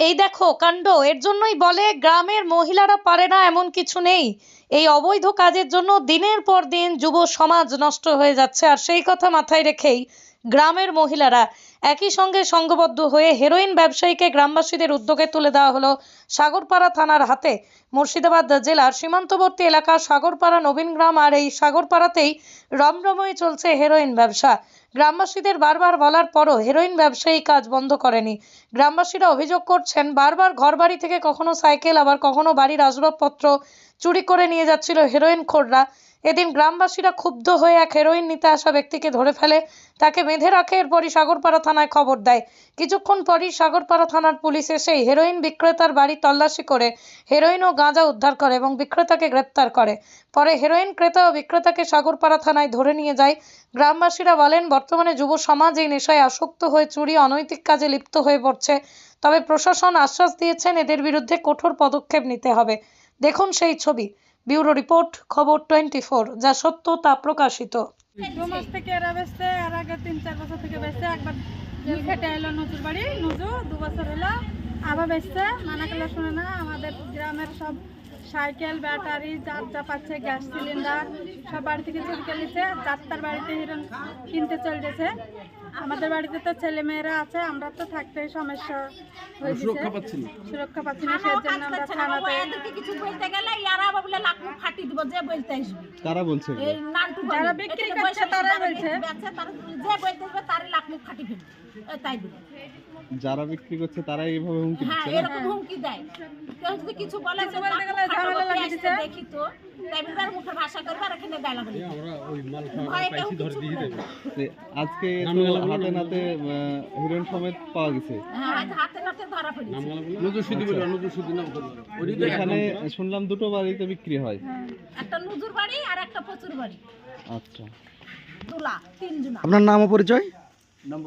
এই দেখো কাণ্ড, এর জন্যই বলে গ্রামের মহিলারা পারে না এমন কিছু নেই। এই অবৈধ কাজের জন্য দিনের পর দিন যুব সমাজ নষ্ট হয়ে যাচ্ছে। আর সেই কথা মাথায় রেখেই গ্রামের মহিলারা। একই সঙ্গে সংঘবদ্ধ হয়ে হেরোইন ব্যবসায়ীকে গ্রামবাসীদের উদ্যোগে তুলে দেওয়া হলো সাগরপাড়া থানার হাতে। মুর্শিদাবাদ জেলার সীমান্তবর্তী এলাকা সাগরপাড়া নবীনগ্রাম আর এই সাগরপাড়াতেই রমরময়ে চলছে হেরোইন ব্যবসা। গ্রামবাসীদের বারবার বলার পরও হেরোইন ব্যবসায়ী কাজ বন্ধ করেনি। গ্রামবাসীরা অভিযোগ করছেন, বারবার ঘরবাড়ি থেকে কখনো সাইকেল, আবার কখনো বাড়ির আসবাবপত্র চুরি করে নিয়ে যাচ্ছিল হেরোইন খোররা। এদিন গ্রামবাসীরা ক্ষুব্ধ হয়ে এক হেরোইন নিতে আসা ব্যক্তিকে ধরে ফেলে, তাকে বেঁধে রাখে, এরপরই সাগরপাড়া থানায় খবর দেয়। কিছুক্ষণ পরই সাগরপাড়া থানার পুলিশ এসে হেরোইন বিক্রেতার বাড়ি তল্লাশি করে হেরোইন ও গাঁজা উদ্ধার করে এবং বিক্রেতাকে গ্রেপ্তার করে। পরে হেরোইন ক্রেতা ও বিক্রেতাকে সাগরপাড়া থানায় ধরে নিয়ে যায়। গ্রামবাসীরা বলেন, বর্তমানে যুব সমাজ এই নেশায় আসক্ত হয়ে চুরি, অনৈতিক কাজে লিপ্ত হয়ে পড়ছে। তবে প্রশাসন আশ্বাস দিয়েছেন, এদের বিরুদ্ধে কঠোর পদক্ষেপ নিতে হবে। দেখুন সেই ছবি। ব্যুরো রিপোর্ট, খবর টোয়েন্টি যা সত্য তা প্রকাশিত। মাস থেকে এরা আগে তিন চার বছর থেকে একবার খেটে এলো বাড়ি দু বছর আবার মানা না, আমাদের গ্রামের সব সাইকেল, ব্যাটারি, যার যা পাচ্ছে, গ্যাস সিলিন্ডার, সব বাড়ি থেকে চুরি নিচ্ছে যাত্রার বাড়িতে হিরণ কিনতে চলে গেছে। আমাদের বাড়িতে তো ছেলে মেয়েরা আছে আমরা তো থাকতেই সমস্যা সুরক্ষা পাচ্ছি না। সুরক্ষা পাচ্ছি না সেই জন্য আমরা থানাতে এদেরকে কিছু বলতে গেলে ইয়ারা বলে লাখ ফাটি দিব যে বলতে আসবে। কারা বলছে? এই নান্টু। যারা বিক্রি করছে যারা বলছে। তারা যে বলতে আসবে তার লাখ ফাটি ফেলবে। তাই দিবে যারা বিক্রি করছে তারাই এইভাবে হুমকি হ্যাঁ দিচ্ছে না? এরকম হুমকি দেয়। কেউ যদি কিছু বলে যে বলতে লাখ গেলে ঝামেলা লাগিয়ে আসতে দেখি তো। তাই মুখের ভাষা করবে আর এখানে গায়ে লাগাবে ভয়ে কেউ কিছু বলে না। আজকে তো হাতে নাতে হিরোইন সমেত পাওয়া গেছে। হ্যাঁ আজ হাতে নাতে ধরা পড়েছে। এখানে শুনলাম দুটো বাড়িতে বিক্রি হয়। একটা নুজুর বাড়ি আর একটা প্রচুর বাড়ি। আচ্ছা। দুলা আপনার নাম ও পরিচয়? হ্যাঁ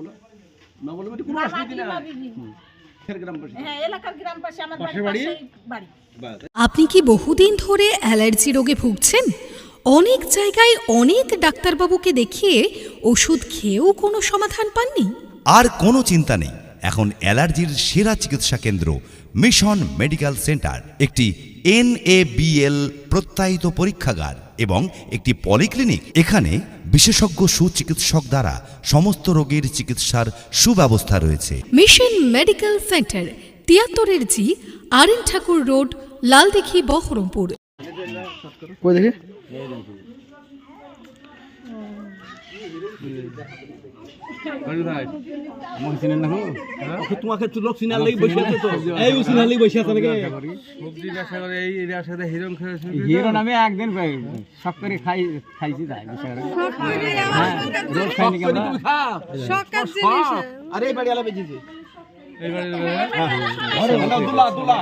পাশে আমার বাড়ি পাশেই বাড়ি আপনি কি বহুদিন ধরে অ্যালার্জি রোগে ভুগছেন? অনেক জায়গায় অনেক ডাক্তারবাবুকে দেখিয়ে ওষুধ খেয়েও কোনো সমাধান পাননি? আর কোনো চিন্তা নেই। এখন অ্যালার্জির সেরা চিকিৎসা কেন্দ্র মিশন মেডিকেল সেন্টার একটি এনএবিএল প্রত্যায়িত পরীক্ষাগার এবং একটি পলিক্লিনিক। এখানে বিশেষজ্ঞ সুচিকিৎসক দ্বারা সমস্ত রোগের চিকিৎসার সুব্যবস্থা রয়েছে। Mission medical centre তিয়াত্তরের G R Thakur road Laldighi Baharampur. দেখি? তোমাকে তো লোক সিনার লাগি বসে আছে তো এই সিনার লাগি বসে আছে নাকি সবজি ব্যবসা করে এই এরিয়ার সাথে হিরণ খেয়ে হিরো নামে একদিন সব করে খাই খাইছি তাই রোজ খাইনি কেন শখের জিনিস আরে বাড়ি আলা বেজিছে এইবারে দুলা দুলা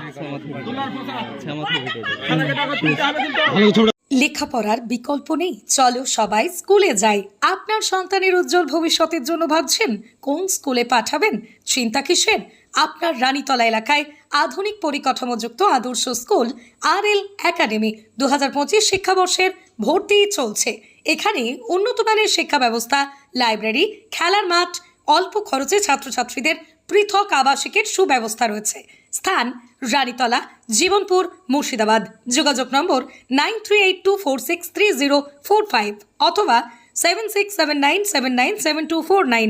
লেখাপড়ার বিকল্প নেই। চলো সবাই স্কুলে যাই। আপনার সন্তানের উজ্জ্বল ভবিষ্যতের জন্য ভাবছেন, কোন স্কুলে পাঠাবেন? চিন্তা কিসের? আপনার রানীতলা এলাকায় আধুনিক পরিকাঠামোযুক্ত আদর্শ স্কুল আর এল একাডেমি দু হাজার পঁচিশ শিক্ষাবর্ষের ভর্তি চলছে। এখানে উন্নত মানের শিক্ষা ব্যবস্থা, লাইব্রেরি, খেলার মাঠ, অল্প খরচে ছাত্রছাত্রীদের পৃথক আবাসিকের সুব্যবস্থা রয়েছে। স্থান রানীতলা, জীবনপুর, মুর্শিদাবাদ। যোগাযোগ নম্বর nine three eight two four six three zero four five অথবা seven six seven nine seven nine seven two four nine